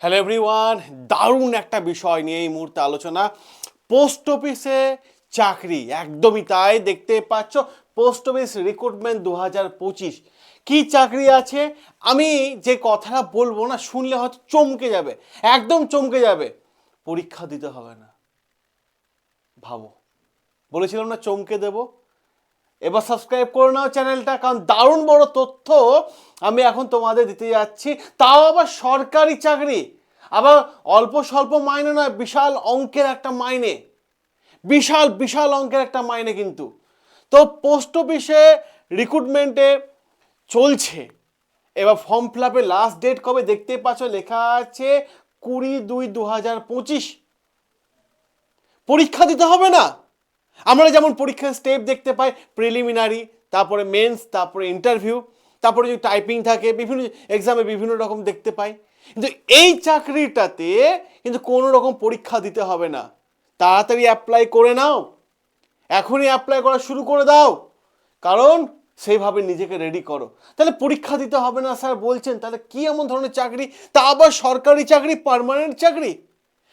Hello everyone দারুণ একটা বিষয় নিয়ে এই মুহূর্তে আলোচনা। পোস্ট অফিসে চাকরি, একদমই তাই, দেখতে পাচ্ছ পোস্ট অফিস রিক্রুটমেন্ট দু হাজার পঁচিশ। কী চাকরি আছে? আমি যে কথাটা বলব না, শুনলে হয়তো চমকে যাবে, একদম চমকে যাবে। পরীক্ষা দিতে হবে না। ভাবো। বলেছিলাম না চমকে দেবো? এবার সাবস্ক্রাইব করে নাও চ্যানেলটা কারণ দারুণ বড় তথ্য আমি এখন তোমাদের দিতে যাচ্ছি। তাও আবার সরকারি চাকরি। আবার অল্প স্বল্প মাইনে নয়, বিশাল অঙ্কের একটা মাইনে। বিশাল বিশাল অঙ্কের একটা মাইনে কিন্তু। তো পোস্ট অফিসে রিক্রুটমেন্টে চলছে। এবার ফর্ম ফিল আপের লাস্ট ডেট কবে? দেখতে পাচ্ছ, লেখা আছে কুড়ি দুই দু হাজার পঁচিশ। পরীক্ষা দিতে হবে না? আমরা যেমন পরীক্ষার স্টেপ দেখতে পাই প্রিলিমিনারি তারপরে মেন্স তারপরে ইন্টারভিউ তারপরে যদি টাইপিং থাকে, বিভিন্ন এক্সামে বিভিন্ন রকম দেখতে পাই। কিন্তু এই চাকরিটাতে কিন্তু কোনো রকম পরীক্ষা দিতে হবে না। তাড়াতাড়ি অ্যাপ্লাই করে নাও। এখনই অ্যাপ্লাই করা শুরু করে দাও। কারণ সেইভাবে নিজেকে রেডি করো। তাহলে পরীক্ষা দিতে হবে না, স্যার বলছেন। তাহলে কি এমন ধরনের চাকরি? তা আবার সরকারি চাকরি পার্মানেন্ট চাকরি?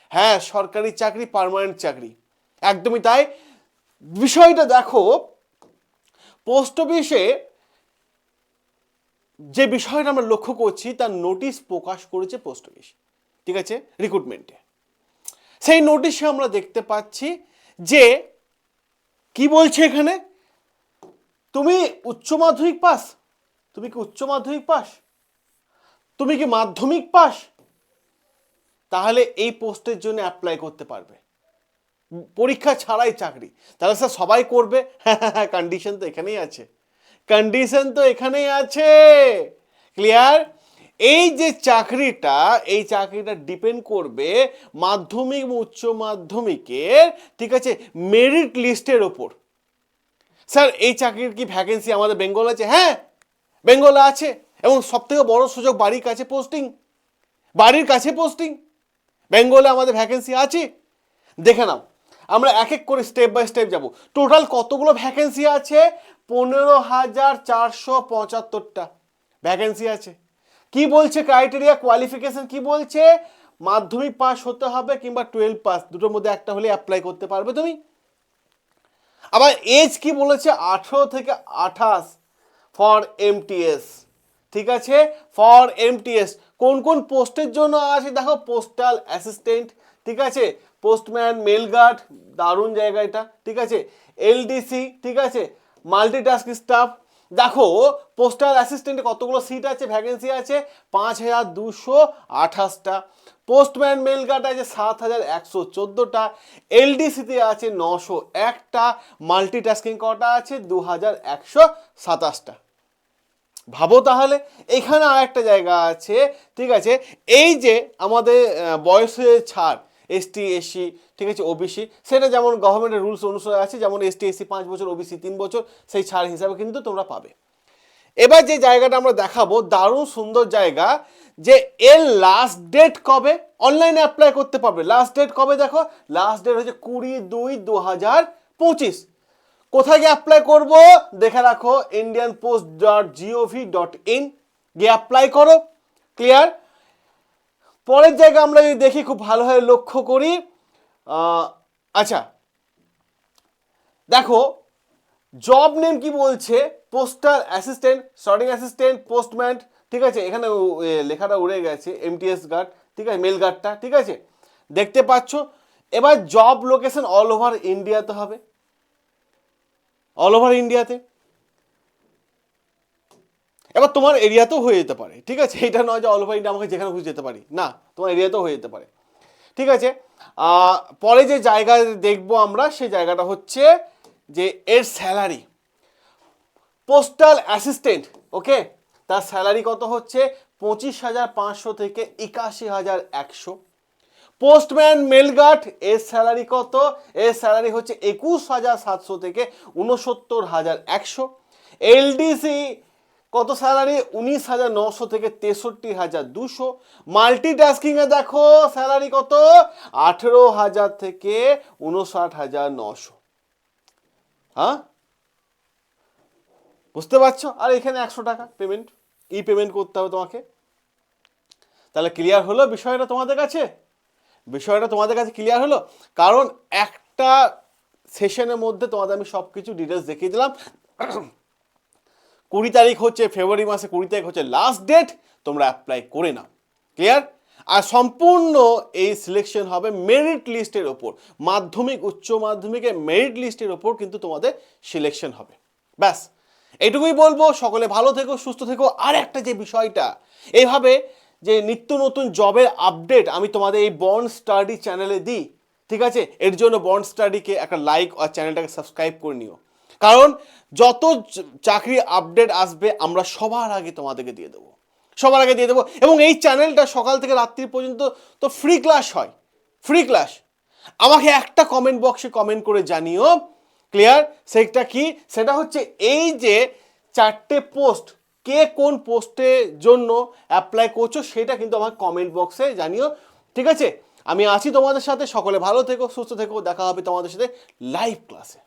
হ্যাঁ সরকারি চাকরি পার্মানেন্ট চাকরি। একদমই তাই। বিষয়টা দেখো, পোস্ট অফিসে যে বিষয়টা আমরা লক্ষ্য করছি, তার নোটিশ প্রকাশ করেছে পোস্ট অফিস, ঠিক আছে? রিক্রুটমেন্টে সেই নোটিশে আমরা দেখতে পাচ্ছি যে, কি বলছে এখানে? তুমি উচ্চ মাধ্যমিক পাস? তুমি কি উচ্চ মাধ্যমিক পাস? তুমি কি মাধ্যমিক পাস? তাহলে এই পোস্টের জন্য অ্যাপ্লাই করতে পারবে। পরীক্ষা ছাড়াই চাকরি। তাহলে স্যার সবাই করবে? হ্যাঁ হ্যাঁ কন্ডিশন তো এখানেই আছে। কন্ডিশন তো এখানেই আছে। ক্লিয়ার এই যে চাকরিটা, এই চাকরিটা ডিপেন্ড করবে মাধ্যমিক উচ্চ মাধ্যমিকের, ঠিক আছে মেরিট লিস্টের ওপর। স্যার এই চাকরির কি ভ্যাকেন্সি আমাদের বেঙ্গল আছে? হ্যাঁ বেঙ্গলে আছে। এবং সবথেকে বড় সুযোগ বাড়ির কাছে পোস্টিং বাড়ির কাছে পোস্টিং বেঙ্গলে আমাদের ভ্যাকেন্সি আছে। দেখে নাও। আমরা এক এক করে স্টেপ বাই স্টেপ যাব। টোটাল কতগুলো ভ্যাকেন্সি আছে? পনেরো হাজার চারশো পঁচাত্তরটা ভ্যাকেন্সি আছে। কি বলছে ক্রাইটেরিয়া কোয়ালিফিকেশন কি বলছে? মাধ্যমিক পাস হতে হবে কিংবা টুয়েলভ পাস দুটোর মধ্যে একটা হলে অ্যাপ্লাই করতে পারবে তুমি। আবার এজ কি বলেছে? আঠেরো থেকে আঠাশ ফর এমটিএস ঠিক আছে? ফর এমটিএস কোন কোন পোস্টের জন্য আছে? দেখো পোস্টাল অ্যাসিস্ট্যান্ট ঠিক আছে? পোস্টম্যান মেল গার্ড দারুণ জায়গা এটা, ঠিক আছে? এলডিসি, ঠিক আছে? Multitask staff. দেখো, পোস্টাল অ্যাসিস্ট্যান্টে কতগুলো সিট আছে, ভ্যাকেন্সি আছে? পাঁচ হাজার দুশো আঠাশটা। পোস্টম্যান মেল গার্ড আছে সাত হাজার একশো চোদ্দোটা। এলডিসিতে আছে নশো একটা। মাল্টিটাস্কিং কটা আছে? দু হাজার একশো সাতাশটা। ভাবো তাহলে, এখানে আর একটা জায়গা আছে, ঠিক আছে? এই যে আমাদের বয়সের ছাড় এসটি এসসি ঠিক আছে ওবিসি সেটা যেমন গভর্নমেন্টের রুলস অনুসারে আছে, যেমন এসটি এসসি পাঁচ বছর ওবিসি তিন বছর, সেই ছাড় হিসাবে কিন্তু তোমরা পাবে। এবার যে জায়গাটা আমরা দেখাবো, দারুণ সুন্দর জায়গা, যে এর লাস্ট ডেট কবে? অনলাইনে অ্যাপ্লাই করতে পারবে। লাস্ট ডেট কবে দেখো? লাস্ট ডেট হচ্ছে কুড়ি দুই দু হাজার পঁচিশ। কোথায় গিয়ে অ্যাপ্লাই করব? দেখে রাখো Indian post dot GOV dot in গিয়ে অ্যাপ্লাই করো। ক্লিয়ার পরের জায়গা আমরা যদি দেখি, খুব ভালোভাবে লক্ষ্য করি আচ্ছা। দেখো জব নেম কি বলছে? Postal assistant sorting assistant postman ঠিক আছে? এখানে লেখাটা উড়ে গেছে এমটিএস গার্ড ঠিক আছে? মেল গার্ডটা ঠিক আছে? দেখতে পাচ্ছ? এবার জব লোকেশন অল ওভার ইন্ডিয়াতে হবে। অল ওভার ইন্ডিয়াতে এবার তোমার এরিয়াতেও হয়ে যেতে পারে, ঠিক আছে? এটা নয় যে অল ওভার ইন্ডিয়া আমাকে যেখানে খুঁজে যেতে পারি। না, তোমার এরিয়াতেও হয়ে যেতে পারে, ঠিক আছে? পরে যে জায়গা দেখব আমরা, সেই জায়গাটা হচ্ছে যে এর স্যালারি পোস্টাল অ্যাসিস্ট্যান্ট ওকে তার স্যালারি কত হচ্ছে? পঁচিশ হাজার পাঁচশো থেকে একাশি হাজার একশো। পোস্টম্যান মেলগার্ড এর স্যালারি কত? এর স্যালারি হচ্ছে একুশ হাজার সাতশো থেকে উনসত্তর হাজার একশো। এলডিসি কত স্যালারি? উনিশ হাজার নশো থেকে তেষট্টি হাজার দুশো। মাল্টিটাস্কিংয়ে দেখো, স্যালারি কত? আঠেরো হাজার থেকে উনষাট হাজার নশো। হ্যাঁ? বুঝতে পারছ? আর এখানে একশো টাকা পেমেন্ট ই পেমেন্ট করতে হবে তোমাকে? তাহলে ক্লিয়ার হলো বিষয়টা তোমাদের কাছে? বিষয়টা তোমাদের কাছে ক্লিয়ার হলো? কারণ একটা সেশনের মধ্যে তোমাদের আমি সব কিছু ডিটেলস দেখিয়ে দিলাম। কুড়ি তারিখ হচ্ছে ফেব্রুয়ারি মাসে, কুড়ি তারিখ হচ্ছে লাস্ট ডেট তোমরা অ্যাপ্লাই করে নাও। ক্লিয়ার আর সম্পূর্ণ এই সিলেকশন হবে মেরিট লিস্টের ওপর। মাধ্যমিক, উচ্চ মাধ্যমিকের মেরিট লিস্টের ওপর কিন্তু তোমাদের সিলেকশন হবে। ব্যাস। এটুকুই বলব, সকলে ভালো থেকো, সুস্থ থেকো। আর একটা যে বিষয়টা এইভাবে যে নিত্য নতুন জবের আপডেট আমি তোমাদের এই বন্ড স্টাডি চ্যানেলে দিই, ঠিক আছে? এর জন্য বন্ড স্টাডিকে একটা লাইক আর চ্যানেলটাকে সাবস্ক্রাইব করে নিও। কারণ যত চাকরি আপডেট আসবে, আমরা সবার আগে তোমাদেরকে দিয়ে দেবো। সবার আগে দিয়ে দেবো এবং এই চ্যানেলটা সকাল থেকে রাত্রি পর্যন্ত তো ফ্রি ক্লাস হয়। ফ্রি ক্লাস আমাকে একটা কমেন্ট বক্সে কমেন্ট করে জানিও ক্লিয়ার সেটা কি? সেটা হচ্ছে এই যে চারটে পোস্ট কে কোন পোস্টের জন্য অ্যাপ্লাই করছ সেটা কিন্তু আমার কমেন্ট বক্সে জানিও, ঠিক আছে? আমি আছি তোমাদের সাথে, সকলে ভালো থেকো, সুস্থ থেকো, দেখা হবে তোমাদের সাথে লাইভ ক্লাসে